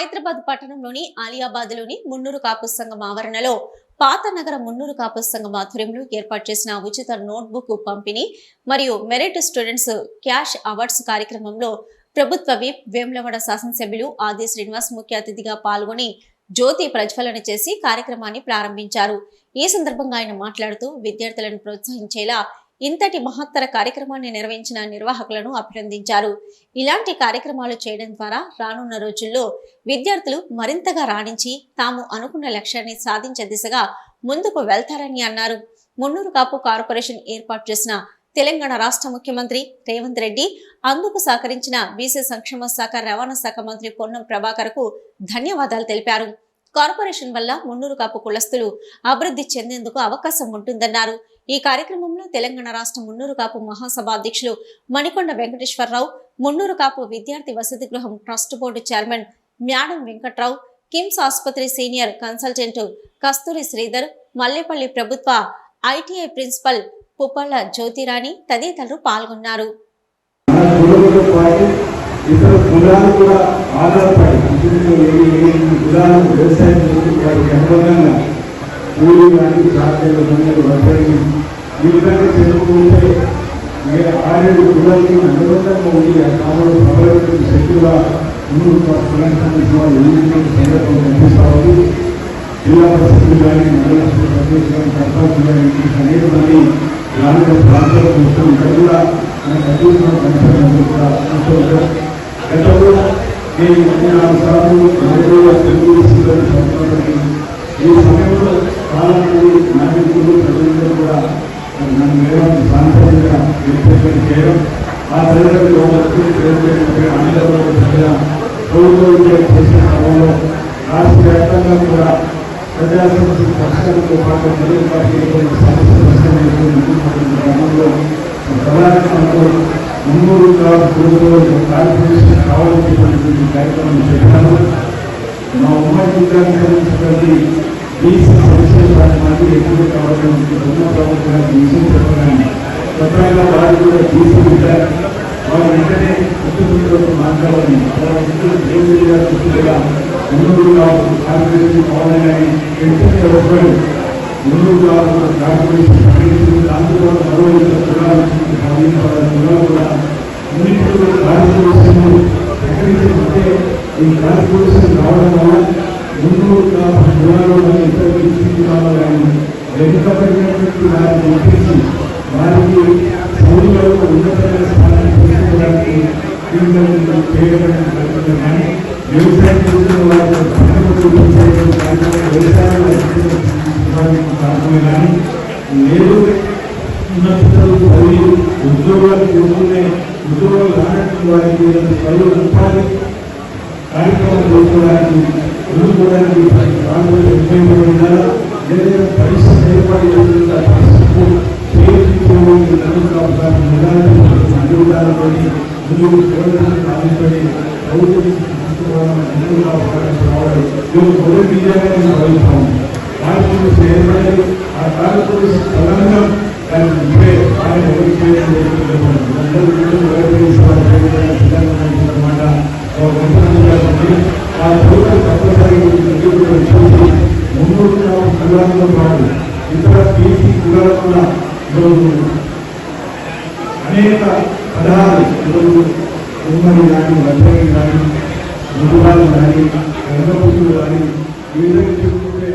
హైదరాబాద్ పట్టణంలోని ఆలియాబాద్లోని మున్నూరు కాపు సంఘం ఆవరణలో పాత నగర మున్నూరు కాపు సంఘం ఆధ్వర్యంలో ఏర్పాటు చేసిన ఉచిత నోట్బుక్ పంపిణీ మరియు మెరిట్ స్టూడెంట్స్ క్యాష్ అవార్డ్స్ కార్యక్రమంలో ప్రభుత్వ విప్ వేములవాడ శాసనసభ్యులు ఆది శ్రీనివాస్ ముఖ్య అతిథిగా పాల్గొని జ్యోతి ప్రజ్వలన చేసి కార్యక్రమాన్ని ప్రారంభించారు. ఈ సందర్భంగా ఆయన మాట్లాడుతూ విద్యార్థులను ప్రోత్సహించేలా ఇంతటి మహత్తర కార్యక్రమాన్ని నిర్వహించిన నిర్వాహకులను అభినందించారు. ఇలాంటి కార్యక్రమాలు చేయడం ద్వారా రానున్న రోజుల్లో విద్యార్థులు మరింతగా రాణించి తాము అనుకున్న లక్ష్యాన్ని సాధించే దిశగా ముందుకు వెళ్తారని అన్నారు. మున్నూరు కాపు కార్పొరేషన్ ఏర్పాటు చేసిన తెలంగాణ రాష్ట్ర ముఖ్యమంత్రి రేవంత్ రెడ్డి అందుకు సహకరించిన బీసీ సంక్షేమ శాఖ రవాణా శాఖ మంత్రి పొన్నం ప్రభాకర్కు ధన్యవాదాలు తెలిపారు. కార్పొరేషన్ వల్ల మున్నూరు కాపు కులస్తులు అభివృద్ధి చెందేందుకు అవకాశం ఉంటుందన్నారు. ఈ కార్యక్రమంలో తెలంగాణ రాష్ట్ర మున్నూరు కాపు మహాసభ అధ్యక్షులు మణికొండ వెంకటేశ్వరరావు మున్నూరు కాపు విద్యార్థి వసతి గృహం trust board chairman Madam Venkatrao KIMS ఆసుపత్రి సీనియర్ కన్సల్టెంట్ కస్తూరి శ్రీధర్ మల్లేపల్లి ప్రభుత్వ ఐటీఐ ప్రిన్సిపల్ పుప్పళ్ళ జ్యోతిరాణి తదితరులు పాల్గొన్నారు. ఇతర కులాలు కూడా ఆధారపడి पूरी गांधी साहब के लोगों ने बधाई दी जिनका के सेवकों से मेरे आर्य गुरुवार की अनुरोधन होगी हमारे खबर के सचिवा उन्होंने प्रकरण का विश्वास लेने के संदर्भ में निष्ठावी जिला परिषद जारी मंडल प्रदेश का कर्ता जिला की अनेक बनी ग्राम के प्रांत का मुस्लिम करला और प्रदेश का संसद का संसद कहता ये मंदिर आम साहब ने हमारे लिए संपूर्ण संपर्क की ये समय మంది నాయకులు ప్రజలందరూ కూడా నన్ను మేడం సాంప్రదాయంగా వినిపించడం చేయడం ఆ తల్లిదండ్రులు ఆంధ్రప్రదేశ్ ప్రజల ప్రభుత్వ విద్య చేసిన క్రమంలో రాష్ట్ర వ్యాప్తంగా కూడా ప్రజా సమస్య పక్షాలతో పాటు తెలుగు పార్టీ సమస్యల క్రమంలో ప్రధానంలో మున్నూరు ప్రభుత్వంలో కార్పొరేషన్ కావాల్సినటువంటి కార్యక్రమం చెప్పాను మా ఉమ్మడి జిల్లాకు సంబంధించినటువంటి బీసీ మనకి కార్యక్రమానికి ఎక్కువ కావాలని ఉన్న ప్రభుత్వానికి విషయం చెప్పగానే స్వతంగా వారు కూడా బీసీ వారు వెంటనే కుటుంబంతో మాట్లాడాలని వారి కార్పొరేషన్ కావాలని వెంటనే ఒక్కరు మున్నూరు కార్పొరేషన్ ప్రకటించింది దాంతో మరో కులాలు పదిహేను కూడా కార్పొరేషన్ ఈ కార్పొరేషన్ రావడం వల్ల ముందు కులాలు వెనుకబడినటువంటి వారిని గుర్తించి వారికి భూమిలో ఉన్నతమైన స్థానాన్ని తీసుకోవడానికి కానీ వ్యవసాయం చేస్తున్న వారికి పట్టణంలో వ్యవసాయం కార్యక్రమం వ్యవసాయంలో కారణమే కానీ లేదు ఉన్నతలు చదివి ఉద్యోగాలు ఉద్యోగాలు రానటువంటి వారికి చదువు కార్యక్రమం చేసుకోవడానికి ముందుకోవడానికి లేదా పరిస్థితి ఏర్పాటు చేస్తున్న పరిస్థితులు చేయించుకోవడానికి నడుపుతారు నిదానంతో ముందుకు చూడాలని ఆలోచన ప్రభుత్వం తీసుకోవాలని ముందుకు రావడానికి రావాలి ఇది మొదటి విజయంగా నేను భావిస్తాను కార్పొరేషన్ ఏర్పడి ఆ కార్పొరేషన్ బలంగా దాన్ని ఇవే ఆయన ఎవరికి చేయడం అందరూ వీళ్ళు కాదు. ఇతర బీసీ కులాలు కూడా ఈరోజు అనేక పదాలు ఈరోజు ఉమ్మడి కానీ వడ్డని కానీ మృదువాలు కానీ గంగపుత్రులు కానీ వీళ్ళకి చెప్పుకుంటే